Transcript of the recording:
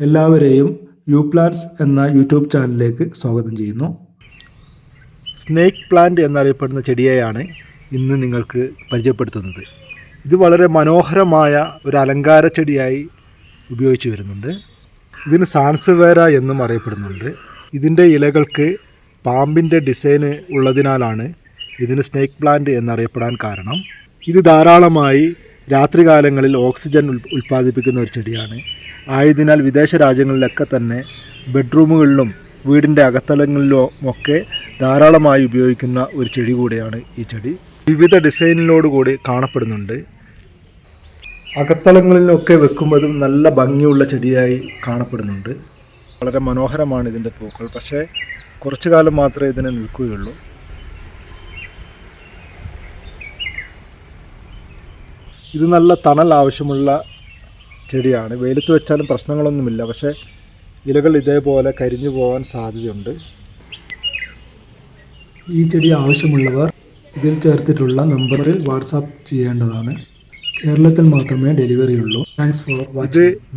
എല്ലാവരെയും U plants എന്ന YouTube ചാനലിലേക്ക് സ്വാഗതം ചെയ്യുന്നു. സ്നേക്ക് പ്ലാന്റ് എന്നറിയപ്പെടുന്ന ചെടിയെയാണ് ഇന്ന് നിങ്ങൾക്ക് പരിചയപ്പെടുത്തുന്നത്. ഇത് വളരെ മനോഹരമായ ഒരു അലങ്കാര ചെടിയായി ഉപയോഗിച്ചു വരുന്നുണ്ട്. ഇതിന് സാൻസുവേര എന്നും അറിയപ്പെടുന്നുണ്ട്. ഇതിന്റെ ഇലകൾക്ക് പാമ്പിന്റെ ഡിസൈന് ഉള്ളതിനാലാണ് ഇതിന് സ്നേക്ക് പ്ലാന്റ് എന്നറിയപ്പെടാൻ കാരണം. ഇത് ധാരാളമായി രാത്രികാലങ്ങളിൽ ഓക്സിജൻ ഉൽ ഉൽപ്പാദിപ്പിക്കുന്ന ഒരു ചെടിയാണ്. ആയതിനാൽ വിദേശ രാജ്യങ്ങളിലൊക്കെ തന്നെ ബെഡ്റൂമുകളിലും വീടിന്റെ അകത്തലങ്ങളിലുമൊക്കെ ധാരാളമായി ഉപയോഗിക്കുന്ന ഒരു ചെടി കൂടിയാണ് ഈ ചെടി. വിവിധ ഡിസൈനിലോടുകൂടി കാണപ്പെടുന്നുണ്ട്. അകത്തളങ്ങളിലൊക്കെ വെക്കുമ്പോഴും നല്ല ഭംഗിയുള്ള ചെടിയായി കാണപ്പെടുന്നുണ്ട്. വളരെ മനോഹരമാണ് ഇതിന്റെ പൂക്കൾ. പക്ഷേ കുറച്ചു കാലം മാത്രമേ ഇതിനെ നിൽക്കുകയുള്ളൂ. ഇത് നല്ല തണൽ ആവശ്യമുള്ള ചെടിയാണ്. വെയിലത്ത് വെച്ചാലും പ്രശ്നങ്ങളൊന്നുമില്ല. പക്ഷേ ഇലകൾ ഇതേപോലെ കരിഞ്ഞു പോകാൻ സാധ്യതയുണ്ട്. ഈ ചെടി ആവശ്യമുള്ളവർ ഇതിൽ ചേർത്തിട്ടുള്ള നമ്പറിൽ വാട്സാപ്പ് ചെയ്യേണ്ടതാണ്. കേരളത്തിൽ മാത്രമേ ഡെലിവറി ഉള്ളൂ താങ്ക്സ് ഫോർ വാച്ചിങ്